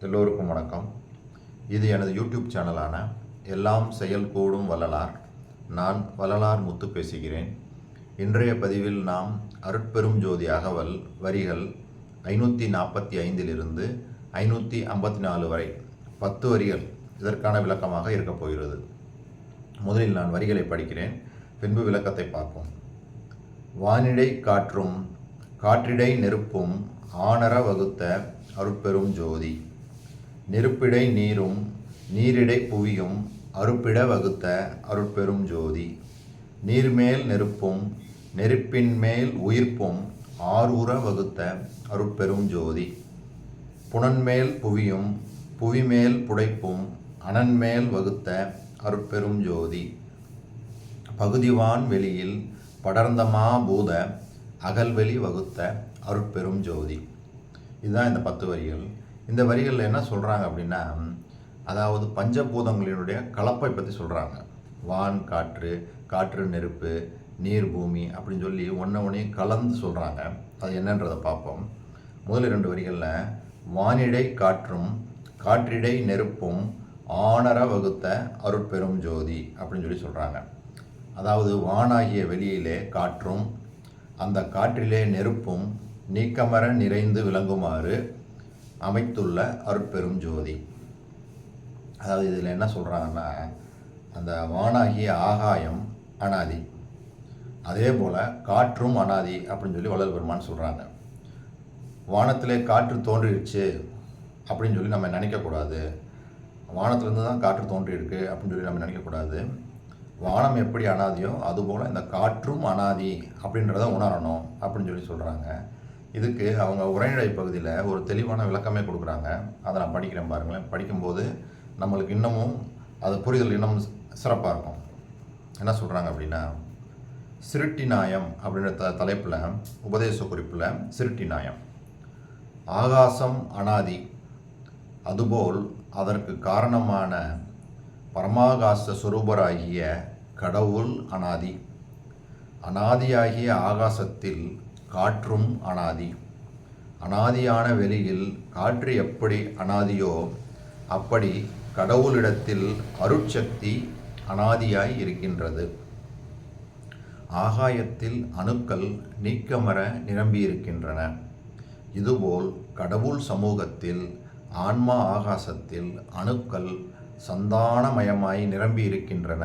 எல்லோருக்கும் வணக்கம். இது எனது யூடியூப் சேனலான எல்லாம் செயல் கூடும் வள்ளலார். நான் வள்ளலார் முத்து பேசுகிறேன். இன்றைய பதிவில் நாம் அருட்பெரும் ஜோதி அகவல் வரிகள் ஐநூற்றி நாற்பத்தி ஐந்திலிருந்து ஐநூற்றி ஐம்பத்தி நாலு வரை பத்து வரிகள் இதற்கான விளக்கமாக இருக்கப் போகிறது. முதலில் நான் வரிகளை படிக்கிறேன். பின்பு விளக்கத்தை பார்ப்போம். வானிடை காற்றும் காற்றிடை நெருப்பும் ஆணர வகுத்த அருட்பெரும் ஜோதி. நெருப்பிடை நீரும் நீரிடை புவியும் அருப்பிட வகுத்த அருட்பெரும் ஜோதி. நீர்மேல் நெருப்பும் நெருப்பின் மேல் உயிர்ப்பும் ஆரூர வகுத்த அருட்பெரும் ஜோதி. புனன்மேல் புவியும் புவிமேல் புடைப்பும் அனன்மேல் வகுத்த அருட்பெரும் ஜோதி. பகுதிவான் வெளியில் படர்ந்தமா பூத அகல்வெளி வகுத்த அருட்பெரும் ஜோதி. இதுதான் இந்த பத்து வரிகள். இந்த வரிகளில் என்ன சொல்கிறாங்க அப்படின்னா அதாவது பஞ்சபூதங்களினுடைய கலப்பை பற்றி சொல்கிறாங்க வான் காற்று காற்று நெருப்பு நீர் பூமி அப்படின்னு சொல்லி ஒன்று ஒன்றையும் கலந்து சொல்கிறாங்க அது என்னன்றதை பார்ப்போம். முதல் இரண்டு வரிகளில் வானிடை காற்றும் காற்றிடை நெருப்பும் ஆணர வகுத்த அருட்பெரும் ஜோதி அப்படின்னு சொல்லி சொல்கிறாங்க அதாவது வானாகிய வெளியிலே காற்றும் அந்த காற்றிலே நெருப்பும் நீக்கமர நிறைந்து விளங்குமாறு அமைத்துள்ள அருட்பெரும் ஜோதி. அதாவது இதில் என்ன சொல்கிறாங்கன்னா அந்த வானாகிய ஆகாயம் அனாதி. அதே போல் காற்றும் அனாதி அப்படின்னு சொல்லி வள்ளல் பெருமான் சொல்கிறாங்க வானத்திலே காற்று தோன்றிடுச்சு அப்படின்னு சொல்லி நம்ம நினைக்கக்கூடாது வானத்திலேருந்து தான் காற்று தோன்றியிருக்கு அப்படின்னு சொல்லி நம்ம நினைக்கக்கூடாது வானம் எப்படி அனாதியோ அதுபோல் இந்த காற்றும் அனாதி அப்படின்றத உணரணும் அப்படின்னு சொல்லி சொல்கிறாங்க இதுக்கு அவங்க உரைநடை பகுதியில் ஒரு தெளிவான விளக்கமே கொடுக்குறாங்க. அதை நான் படிக்கிறேன் பாருங்களேன். படிக்கும்போது நம்மளுக்கு இன்னமும் அது புரிதல் இன்னும் சிறப்பாக இருக்கும். என்ன சொல்கிறாங்க அப்படின்னா சிருட்டி நாயம் அப்படின்ற த தலைப்பில் உபதேச குறிப்பில் சிருட்டி நாயம் ஆகாசம் அனாதி அதுபோல் அதற்கு காரணமான பரமாகாச சுரூபராகிய கடவுள் அனாதி. அனாதியாகிய ஆகாசத்தில் காற்றும் அனாதி. அனாதியான வெளியில் காற்று எப்படி அனாதியோ அப்படி கடவுளிடத்தில் அருட்சக்தி அனாதியாய் இருக்கின்றது. ஆகாயத்தில் அணுக்கள் நீக்கமர நிரம்பியிருக்கின்றன. இதுபோல் கடவுள் சமூகத்தில் ஆன்மா ஆகாசத்தில் அணுக்கள் சந்தானமயமாய் நிரம்பி இருக்கின்றன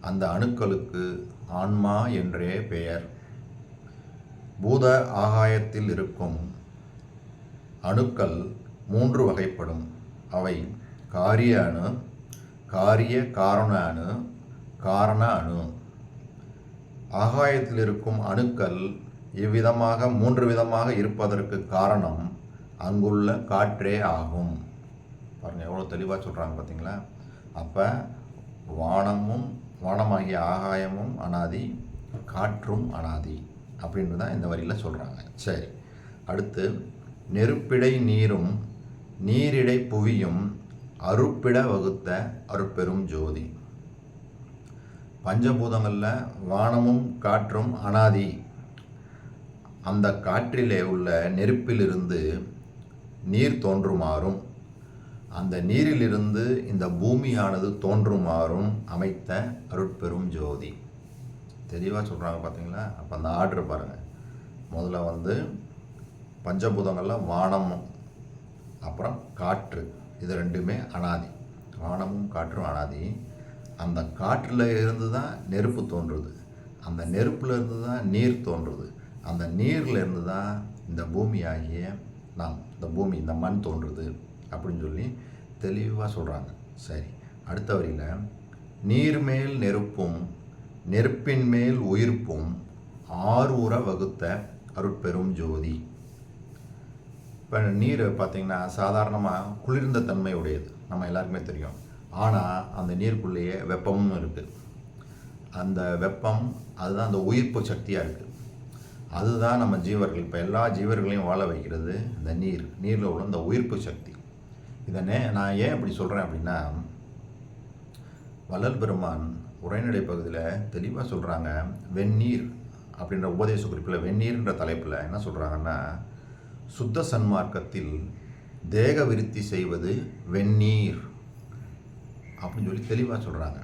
அந்த அணுக்களுக்கு ஆன்மா என்றே பெயர். பூத ஆகாயத்தில் இருக்கும் அணுக்கள் மூன்று வகைப்படும். அவை காரிய அணு காரிய காரண அணு காரண அணு. ஆகாயத்தில் இருக்கும் அணுக்கள் இவ்விதமாக மூன்று விதமாக இருப்பதற்கு காரணம் அங்குள்ள காற்றே ஆகும். பாருங்கள் எவ்வளோ தெளிவாக சொல்கிறாங்க பார்த்தீங்களா அப்போ வானமும் வானமாகிய ஆகாயமும் அனாதி காற்றும் அனாதி. அப்படின்னு தான் இந்த வரியில் சொல்கிறாங்க சரி. அடுத்து நெருப்பிடை நீரும் நீரிடை புவியும் அருப்பிட வகுத்த அருட்பெரும் ஜோதி. பஞ்சபூதங்களில் வானமும் காற்றும் அனாதி. அந்த காற்றிலே உள்ள நெருப்பிலிருந்து நீர் தோன்றுமாறும் அந்த நீரிலிருந்து இந்த பூமியானது தோன்றுமாறும் அமைத்த அருட்பெரும் ஜோதி. தெளிவாக சொல்கிறாங்க பார்த்தீங்களா அப்போ அந்த ஆர்டர் பாருங்கள் முதல்ல வந்து பஞ்சபூதங்களில் வானம் அப்புறம் காற்று. இது ரெண்டுமே அனாதி. வானமும் காற்றும் அனாதி. அந்த காற்றில் இருந்து தான் நெருப்பு தோன்றுது. அந்த நெருப்பில் இருந்து தான் நீர் தோன்றுது. அந்த நீரில் இருந்து தான் இந்த பூமி ஆகிய நாம் இந்த பூமி இந்த மண் தோன்றுது அப்படின்னு சொல்லி தெளிவாக சொல்கிறாங்க சரி அடுத்த வரியில் நீர்மேல் நெருப்பும் நெருப்பின் மேல் உயிர்ப்பும் ஆரூர வகுத்த அருட்பெரும் ஜோதி. இப்போ நீர் பார்த்திங்கன்னா சாதாரணமாக குளிர்ந்த தன்மை உடையது. நம்ம எல்லாருக்குமே தெரியும். ஆனால் அந்த நீருக்குள்ளேயே வெப்பமும் இருக்குது அந்த வெப்பம் அதுதான் அந்த உயிர்ப்பு சக்தியாக இருக்குது அதுதான் நம்ம ஜீவர்கள் இப்போ எல்லா ஜீவர்களையும் வாழ வைக்கிறது இந்த நீர். நீரில் உள்ள இந்த உயிர்ப்பு சக்தி. இதனே நான் ஏன் இப்படி சொல்கிறேன் அப்படின்னா வள்ளல் பெருமான் உரைநடை பகுதியில் தெளிவாக சொல்கிறாங்க வெந்நீர் அப்படின்ற உபதேச குறிப்பில் வெந்நீர்ன்ற தலைப்பில் என்ன சொல்கிறாங்கன்னா சுத்த சன்மார்க்கத்தில் தேக விருத்தி செய்வது வெந்நீர் அப்படின்னு சொல்லி தெளிவாக சொல்கிறாங்க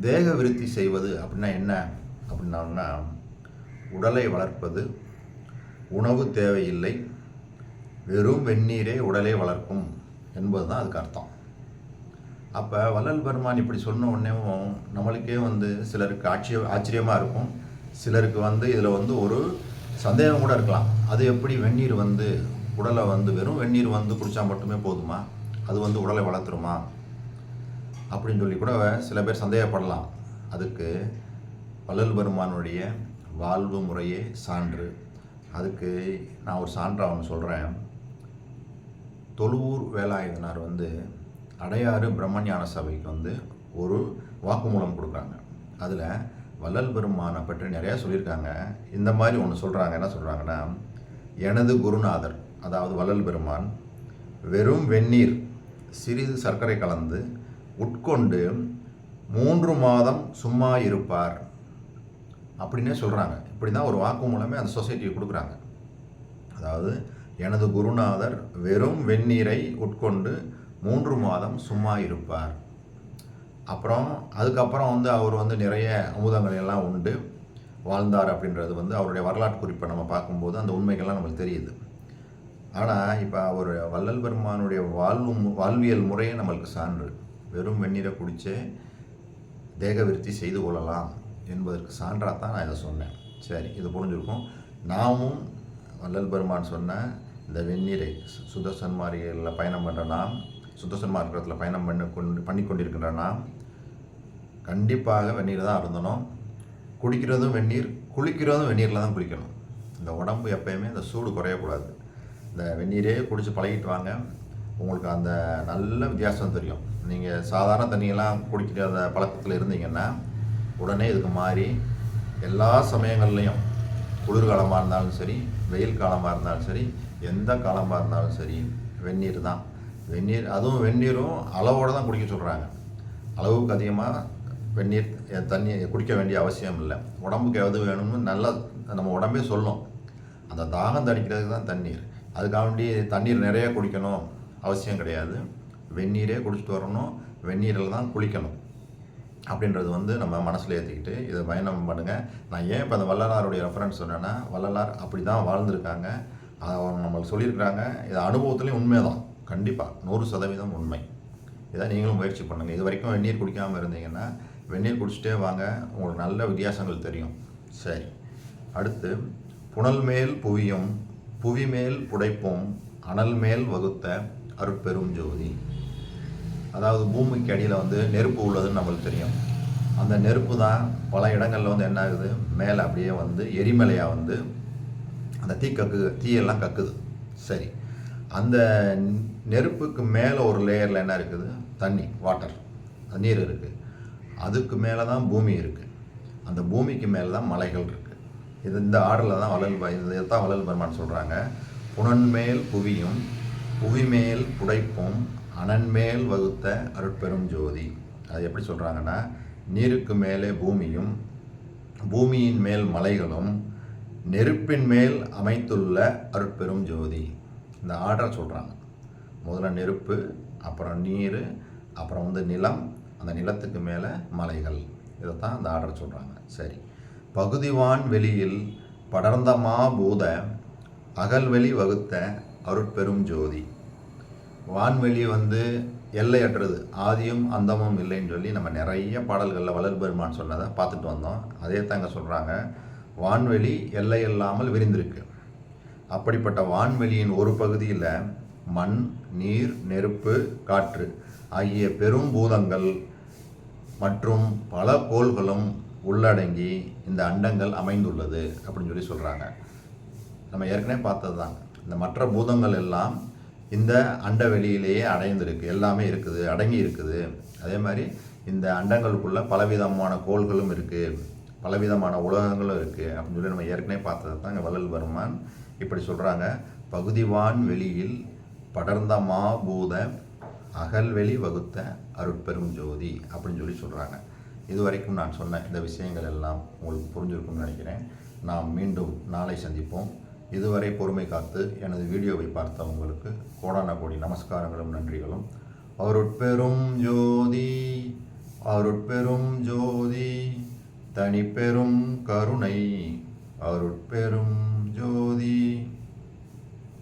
தேக விருத்தி செய்வது அப்படின்னா என்ன? அப்படின்னா உடலை வளர்ப்பது உணவு தேவையில்லை வெறும் வெந்நீரே உடலை வளர்க்கும் என்பது தான் அதுக்கு அர்த்தம். அப்போ வள்ளல் பெருமான் இப்படி சொன்ன உடனேவும் நம்மளுக்கே வந்து சிலருக்கு ஆட்சிய ஆச்சரியமாக இருக்கும். சிலருக்கு வந்து இதில் வந்து ஒரு சந்தேகம் கூட இருக்கலாம். அது எப்படி வெந்நீர் வந்து உடலை வந்து வெறும் வெந்நீர் வந்து குடித்தா மட்டுமே போதுமா? அது வந்து உடலை வளர்த்துருமா? அப்படின்னு சொல்லி கூட சில பேர் சந்தேகப்படலாம். அதுக்கு வள்ளல் பெருமானுடைய வாழ்வு முறையே சான்று. அதுக்கு நான் ஒரு சான்றாக ஒன்று சொல்கிறேன் தொழுவூர் வேலாயுதனார் வந்து அடையாறு பிரம்மஞான சபைக்கு வந்து ஒரு வாக்குமூலம் கொடுக்குறாங்க. அதில் வள்ளல் பெருமானை பற்றி நிறையா சொல்லியிருக்காங்க. இந்த மாதிரி ஒன்று சொல்கிறாங்க என்ன சொல்கிறாங்கன்னா எனது குருநாதர் அதாவது வள்ளல் பெருமான் வெறும் வெந்நீர் சிறிது சர்க்கரை கலந்து உட்கொண்டு மூன்று மாதம் சும்மா இருப்பார் அப்படின்னே சொல்கிறாங்க இப்படி தான் ஒரு வாக்குமூலமே அந்த சொசைட்டிக்கு கொடுக்குறாங்க. அதாவது எனது குருநாதர் வெறும் வெந்நீரை உட்கொண்டு மூன்று மாதம் சும்மா இருப்பார். அப்புறம் அதுக்கப்புறம் வந்து அவர் வந்து நிறைய அமுதங்கள் எல்லாம் உண்டு. வாழ்ந்தார் அப்படின்றது வந்து அவருடைய வரலாற்று குறிப்பை நம்ம பார்க்கும்போது அந்த உண்மைகள்லாம் நம்மளுக்கு தெரியுது. ஆனால் இப்போ அவர் வள்ளல் பெருமானுடைய வாழ்வு வாழ்வியல் முறையே நம்மளுக்கு சான்று. வெறும் வெந்நீரை குடித்தே தேக விருத்தி செய்து கொள்ளலாம் என்பதற்கு சான்றாக தான் நான் இதை சொன்னேன். சரி இது புரிஞ்சிருக்கும். நாமும் வள்ளல் பெருமான் சொன்ன இந்த வெந்நீரை சு- சுத்த பயணம் பண்ணுற நாம் சுத்த சன்மார்க்கத்தில் பயணம் பண்ணி கொண்டு பண்ணி கொண்டிருக்கிறேன்னா கண்டிப்பாக வெந்நீர் தான் அருந்தணும். குடிக்கிறதும் வெந்நீர் குளிக்கிறதும் வெந்நீரில் தான் குளிக்கணும் இந்த உடம்பு எப்பயுமே இந்த சூடு குறையக்கூடாது. இந்த வெந்நீரே குடித்து பழகிட்டு வாங்க. உங்களுக்கு அந்த நல்ல வித்தியாசம் தெரியும். நீங்கள் சாதாரண தண்ணியெல்லாம் குடிக்கிற அந்த பழக்கத்தில் இருந்தீங்கன்னா உடனே இதுக்கு மாறி எல்லா சமயங்கள்லையும் குளிர்காலமாக இருந்தாலும் சரி வெயில் காலமாக இருந்தாலும் சரி எந்த காலமாக இருந்தாலும் சரி வெந்நீர் தான். வெந்நீர் அதுவும் வெந்நீரும் அளவோடு தான் குடிக்க சொல்கிறாங்க அளவுக்கு அதிகமாக வெந்நீர் தண்ணி குடிக்க வேண்டிய அவசியம் இல்லை. உடம்புக்கு எது வேணும்னு நல்லா நம்ம உடம்பே சொல்லும். அந்த தாகம் தடிக்கிறதுக்கு தான் தண்ணீர். அதுக்காக வேண்டி தண்ணீர் நிறைய குடிக்கணும் அவசியம் கிடையாது. வெந்நீரே குடிச்சிட்டு வரணும். வெந்நீரில் தான் குளிக்கணும். அப்படின்றது வந்து நம்ம மனசில் ஏற்றிக்கிட்டு இதை பயணம் பண்ணுங்கள் நான் ஏன் இப்போ அந்த வள்ளலாருடைய ரெஃபரன்ஸ் சொன்னேன்னா வள்ளலார் அப்படி தான் வாழ்ந்திருக்காங்க. அதை அவங்க நம்மளுக்கு சொல்லியிருக்கிறாங்க. இது அனுபவத்துலேயும் உண்மை தான் கண்டிப்பாக நூறு சதவீதம் உண்மை. இதை நீங்களும் முயற்சி பண்ணுங்கள் இது வரைக்கும் வெந்நீர் குடிக்காமல் இருந்தீங்கன்னா வெந்நீர் குடிச்சிட்டே வாங்க உங்களுக்கு நல்ல வித்தியாசங்கள் தெரியும். சரி. அடுத்து புனல் மேல் புவியும் புவி மேல் புடைப்பும் அனல் மேல் வகுத்த அருட்பெரும் ஜோதி. அதாவது பூமிக்கு அடியில் வந்து நெருப்பு உள்ளதுன்னு நம்மளுக்கு தெரியும். அந்த நெருப்பு தான் பல இடங்களில் வந்து என்ன ஆகுது? மேலே அப்படியே வந்து எரிமலையாக வந்து அந்த தீ கக்கு தீயெல்லாம் கக்குது. சரி. அந்த நெருப்புக்கு மேலே ஒரு லேயரில் என்ன இருக்குது? தண்ணி வாட்டர் நீர் இருக்குது அதுக்கு மேலே தான் பூமி இருக்குது அந்த பூமிக்கு மேலே தான் மலைகள் இருக்குது இது இந்த ஆர்டரில் தான் வளல் இதை தான் வளல் பெருமான் சொல்கிறாங்க புனன்மேல் புவியும் புவிமேல் புடைப்பும் அனன்மேல் வகுத்த அருட்பெரும் ஜோதி. அது எப்படி சொல்கிறாங்கன்னா நீருக்கு மேலே பூமியும் பூமியின் மேல் மலைகளும் நெருப்பின் மேல் அமைத்துள்ள அருட்பெரும் ஜோதி. இந்த ஆர்டர் சொல்கிறாங்க முதல்ல நெருப்பு அப்புறம் நீர் அப்புறம் வந்து நிலம் அந்த நிலத்துக்கு மேலே மலைகள். இதை தான் அந்த ஆர்டர் சொல்கிறாங்க சரி. பகுதிவான் வெளியில் படர்ந்த மாபூத அகல்வெளி வகுத்த அருட்பெரும் ஜோதி. வான்வெளி வந்து எல்லையற்றது ஆதியும் அந்தமும் இல்லைன்னு சொல்லி நம்ம நிறைய பாடல்களில் வளர் பெருமான் சொன்னதை பார்த்துட்டு வந்தோம். அதே தாங்க சொல்கிறாங்க வான்வெளி எல்லை இல்லாமல் விரிந்திருக்கு. அப்படிப்பட்ட வான்வெளியின் ஒரு பகுதியில் மண் நீர் நெருப்பு காற்று ஆகிய பெரும் பூதங்கள் மற்றும் பல கோள்களும் உள்ளடங்கி இந்த அண்டங்கள் அமைந்துள்ளது அப்படின்னு சொல்லி சொல்கிறாங்க நம்ம ஏற்கனவே பார்த்தது தான் இந்த மற்ற பூதங்கள் எல்லாம் இந்த அண்ட வெளியிலேயே அடைந்திருக்கு. எல்லாமே இருக்குது அடங்கி இருக்குது. அதே மாதிரி இந்த அண்டங்களுக்குள்ளே பலவிதமான கோள்களும் இருக்குது பலவிதமான உலகங்களும் இருக்குது அப்படின்னு சொல்லி நம்ம ஏற்கனவே பார்த்தது தான் இங்கே வள்ளல் பெருமான் இப்படி சொல்கிறாங்க பகுதிவான் வெளியில் படர்ந்த மாபூத அகல்வெளி வகுத்த அருட்பெரும் ஜோதி அப்படின்னு சொல்லி சொல்கிறாங்க இதுவரைக்கும் நான் சொன்ன இந்த விஷயங்கள் எல்லாம் உங்களுக்கு புரிஞ்சிருக்கும்னு நினைக்கிறேன். நாம் மீண்டும் நாளை சந்திப்போம். இதுவரை பொறுமை காத்து எனது வீடியோவை பார்த்த உங்களுக்கு கோடான கோடி நமஸ்காரங்களும் நன்றிகளும். அருட்பெரும் ஜோதி அருட்பெரும் ஜோதி தனிப்பெரும் கருணை அருட்பெரும் ஜோதி